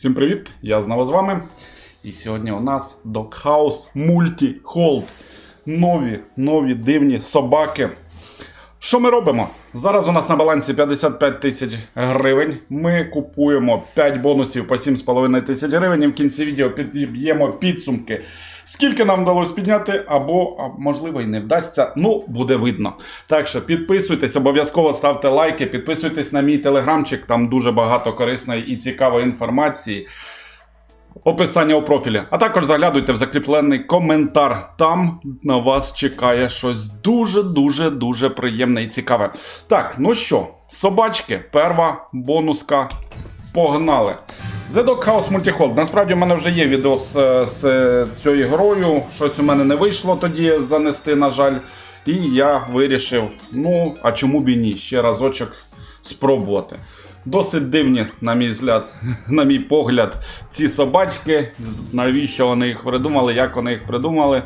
Всім привіт! Я знову з вами. І сьогодні у нас Doghouse Multi Hold. Нові, нові дивні собаки. Що ми робимо? Зараз у нас на балансі 55 тисяч гривень. Ми купуємо 5 бонусів по 7,5 тисяч гривень. І в кінці відео підб'ємо підсумки. Скільки нам вдалося підняти, або можливо і не вдасться. Ну, буде видно. Так що підписуйтесь, обов'язково ставте лайки, підписуйтесь на мій телеграмчик, там дуже багато корисної і цікавої інформації. Описання у профілі. А також заглядуйте в закріплений коментар. Там на вас чекає щось дуже-дуже дуже приємне і цікаве. Так, ну що, собачки, перва бонуска. Погнали. The Dog House Multihold. Насправді в мене вже є відео з, з цією грою. Щось у мене не вийшло тоді занести, на жаль. І я вирішив, ну, а чому б і ні, ще разочок спробувати. Досить дивні, на мій взгляд, на мій погляд, ці собачки. Навіщо вони їх придумали, як вони їх придумали.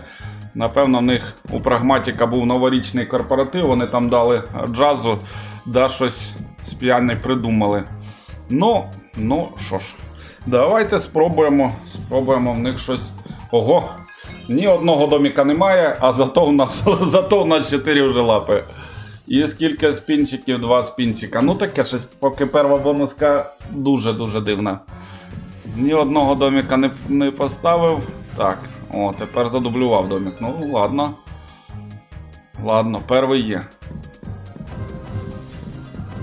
Напевно, в них у прагматіка був новорічний корпоратив, вони там дали джазу, да щось спеціальне придумали. Ну, ну що ж, давайте спробуємо. Спробуємо в них щось. Ого! Ні одного доміка немає, а зато в нас, зато в нас 4 вже лапи. І скільки спінчиків, два спінчика. Ну таке щось, поки перша бонуска дуже-дуже дивна. Ні одного доміка не, не поставив. Так, о, тепер задублював домік. Ну, ладно. Ладно, перший є.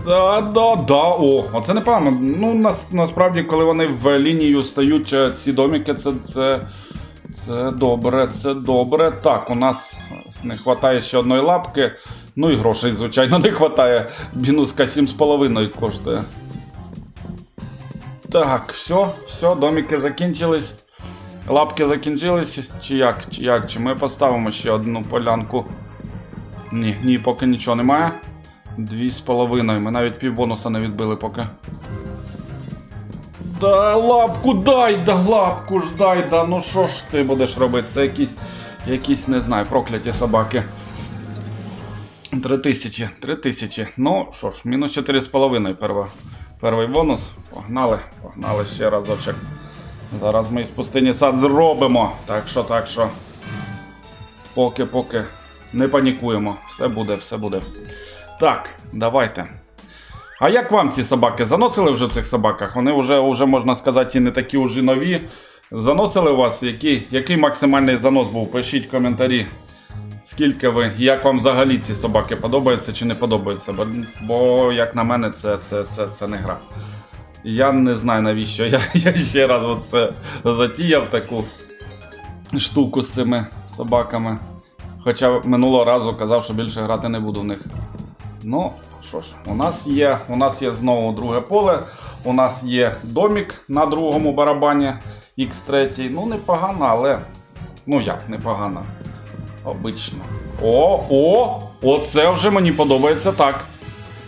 Да, да, да, о, оце непогано. Ну, нас, насправді, коли вони в лінію стають е, ці доміки, це, це, це добре, це добре. Так, у нас не вистачає ще одної лапки. Ну і грошей, звичайно, не вистачає. Мінуска 7,5 коштує. Так, все, все, домики закінчились. Лапки закінчились, чи як? Чи як? Чи ми поставимо ще одну полянку? Ні, ні, поки нічого немає. Дві з половиною. Ми навіть півбонуса не відбили поки. Да лапку дай, да лапку ж дай, да ну що ж ти будеш робити? Це якісь, якісь, не знаю, прокляті собаки. Три тисячі, три тисячі. Ну що ж, мінус 4,5 перва. Перший бонус. Погнали, погнали ще разочок. Зараз ми із пустині сад зробимо. Так що, так що. Поки, поки не панікуємо. Все буде, все буде. Так, давайте. А як вам ці собаки? Заносили вже в цих собаках? Вони вже, вже можна сказати, і не такі уже нові. Заносили у вас? Який, який максимальний занос був? Пишіть коментарі. Скільки ви, як вам взагалі ці собаки подобаються чи не подобаються? Бо, як на мене, це, це, це, це не гра. Я не знаю навіщо. Я, я ще раз оце затіяв таку штуку з цими собаками. Хоча минулого разу казав, що більше грати не буду в них. Ну, що ж, у нас є, у нас є знову друге поле. У нас є домік на другому барабані X3. Ну, непогано, але. Ну як, непогано. Обично. О, о! Оце вже мені подобається так.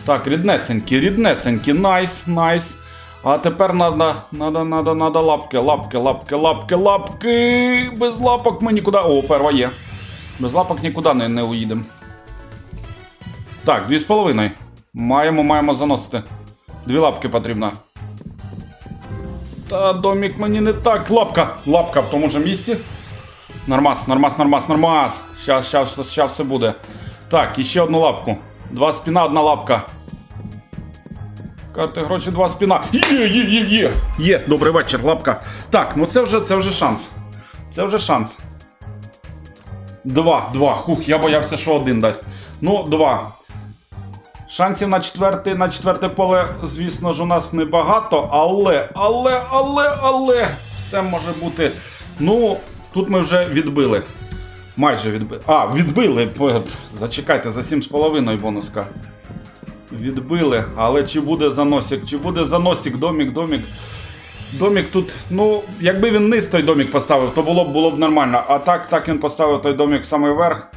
Так, ріднесенькі, ріднесенькі, найс, найс. А тепер надо, надо, надо, надо лапки, лапки, лапки, лапки, лапки. Без лапок ми нікуди. О, перва є. Без лапок нікуди не, не уїдемо. Так, дві з половиною. Маємо, маємо заносити. Дві лапки потрібно. Та домік мені не так. Лапка! Лапка в тому ж місці. Нормас, нормас, нормас, нормас. Щас, щас, щас все буде. Так, і ще одну лапку. Два спіна, одна лапка. Карти гроші, два спіна. Є, є, є, є. Є, добрий вечір, лапка. Так, ну це вже, це вже шанс. Це вже шанс. Два, два. Хух, я боявся, що один дасть. Ну, два. Шансів на четверте, на четверте поле, звісно ж, у нас небагато, але, але, але, але, все може бути. Ну, тут ми вже відбили. Майже відбили. А, відбили. Зачекайте, за 7,5 бонуска. Відбили. Але чи буде заносик? Чи буде заносик, домік, домік. Домік тут, ну, якби він низ той домік поставив, то було б було б нормально. А так, так він поставив той домік саме вверх.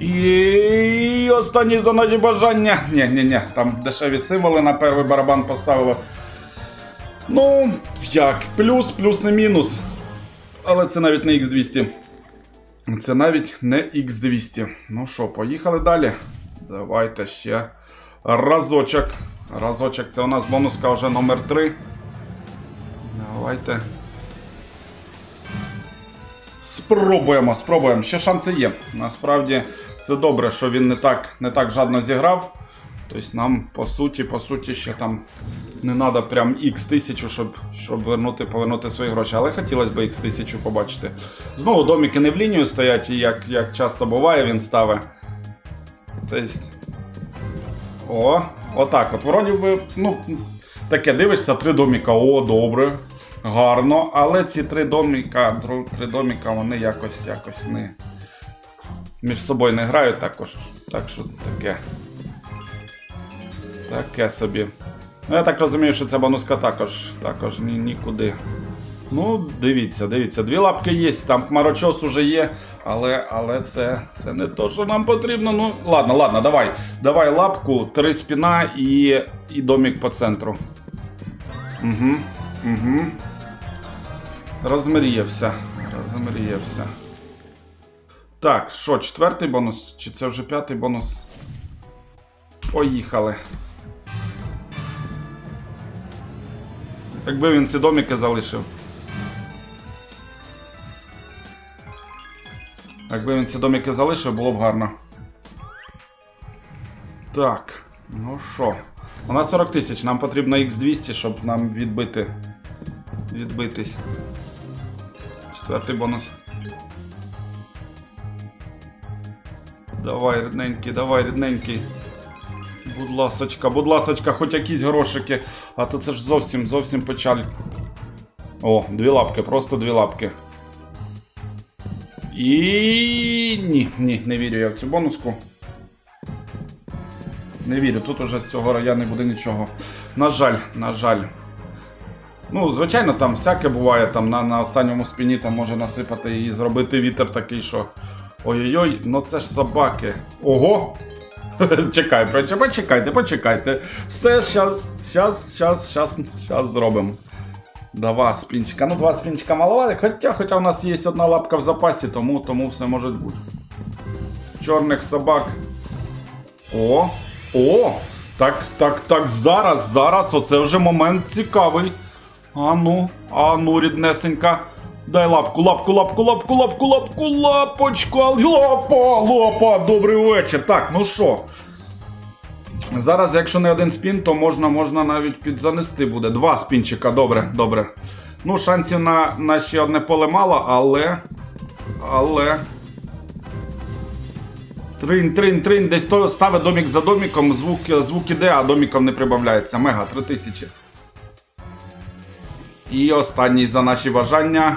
І останні за бажання. Ні, ні, ні, там дешеві символи на перший барабан поставили. Ну, як, плюс, плюс не мінус. Але це навіть не X200. Це навіть не X200. Ну що, поїхали далі. Давайте ще разочок. Разочок, це у нас бонуска вже номер 3. Давайте. Спробуємо, спробуємо. Ще шанси є. Насправді це добре, що він не так, не так жадно зіграв. Тобто нам по суті, по суті, ще там не треба прям x тисячу, щоб, щоб вернути, повернути свої гроші. Але хотілося б x тисячу побачити. Знову доміки не в лінію стоять, і як, як часто буває, він ставить. Тобто. О, отак. От вроді би, ну, таке дивишся, три доміка. О, добре. Гарно. Але ці три доміка, три доміка, вони якось, якось не. Між собою не грають також. Так що таке. Таке собі. Ну, я так розумію, що ця бонуска також, також ні, нікуди. Ну, дивіться, дивіться, дві лапки є, там хмарочос уже є, але, але це, це не то, що нам потрібно. Ну, ладно, ладно, давай. Давай лапку, три спіна і, і домік по центру. Угу, угу. Розмріявся. Розмріявся. Так, що, четвертий бонус? Чи це вже п'ятий бонус? Поїхали. Якби він ці доміки залишив. Якби він ці доміки залишив, було б гарно. Так, ну що. У нас 40 тисяч, нам потрібно X200, щоб нам відбити. Відбитись. Четвертий бонус. Давай, рідненький, давай, рідненький. Будь ласочка, будь ласочка, хоч якісь грошики. А то це ж зовсім, зовсім печаль. О, дві лапки, просто дві лапки. І ні, ні, не вірю я в цю бонуску. Не вірю, тут уже з цього рая не буде нічого. На жаль, на жаль. Ну, звичайно, там всяке буває, там на, на останньому спіні там може насипати і зробити вітер такий, що. Ой-ой-ой, ну це ж собаки. Ого! Чекай, почекайте, почекайте. Все, щас, щас, щас, щас, щас зробимо. Два спінчика. Ну, два спінчика маловато, хоча, хоча у нас є одна лапка в запасі, тому, тому все може бути. Чорних собак. О! О! Так, так, так, зараз, зараз, оце вже момент цікавий. А ну, а ну, ріднесенька. Дай лапку, лапку, лапку, лапку, лапку, лапку, лапочку. Лапа, лапа, добрий вечір. Так, ну що. Зараз, якщо не один спін, то можна, можна навіть підзанести буде. Два спінчика, добре, добре. Ну, шансів на, на ще одне поле мало, але. Але. Трин, трин, трин, десь то ставить домік за доміком, звук, звук іде, а доміком не прибавляється. Мега, 3000. І останній за наші бажання.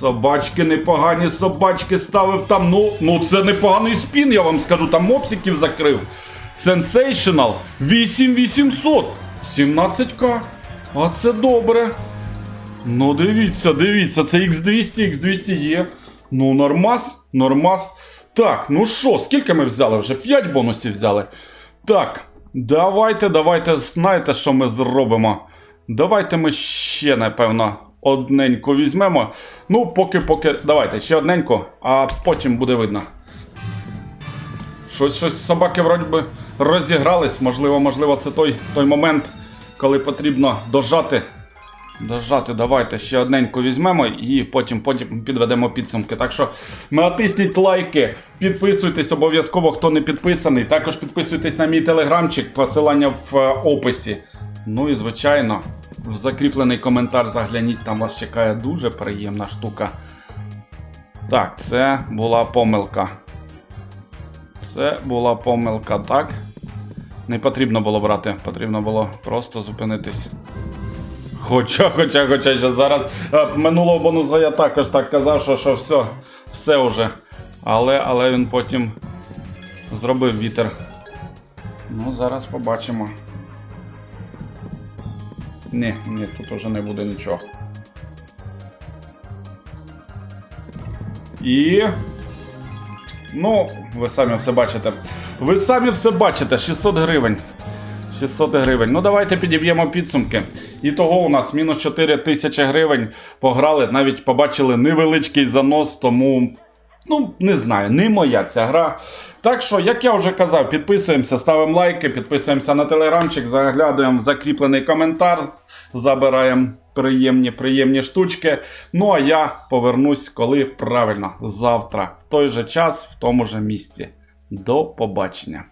Собачки непогані, собачки ставив там. Ну, ну це непоганий спін, я вам скажу, там мопсиків закрив. Sensational 8800. 17к. А це добре. Ну, дивіться, дивіться, це X200, X200 є. Ну, нормас, нормас. Так, ну що, скільки ми взяли? Вже 5 бонусів взяли. Так, давайте, давайте, знаєте, що ми зробимо? Давайте ми ще, напевно, одненько візьмемо. Ну, поки, поки. Давайте ще одненько, а потім буде видно. Щось, щось собаки вроді би розігрались. Можливо, можливо, це той, той момент, коли потрібно дожати. Дожати, давайте ще одненько візьмемо і потім, потім підведемо підсумки. Так що натисніть лайки, підписуйтесь обов'язково, хто не підписаний. Також підписуйтесь на мій телеграмчик, посилання в е, описі. Ну і звичайно, в закріплений коментар загляніть, там вас чекає дуже приємна штука. Так, це була помилка. Це була помилка, так? Не потрібно було брати, потрібно було просто зупинитись. Хоча, хоча, хоча, що зараз е, минулого бонуса я також так казав, що, що все, все вже. Але, але він потім зробив вітер. Ну, зараз побачимо. Ні, ні, тут уже не буде нічого. І. Ну, ви самі все бачите. Ви самі все бачите, 600 гривень. 600 гривень. Ну, давайте підіб'ємо підсумки. І того у нас мінус 4 тисячі гривень. Пограли, навіть побачили невеличкий занос, тому Ну, не знаю, не моя ця гра. Так що, як я вже казав, підписуємося, ставимо лайки, підписуємося на телеграмчик, заглядуємо в закріплений коментар, забираємо приємні, приємні штучки. Ну а я повернусь, коли правильно, завтра, в той же час, в тому же місці. До побачення.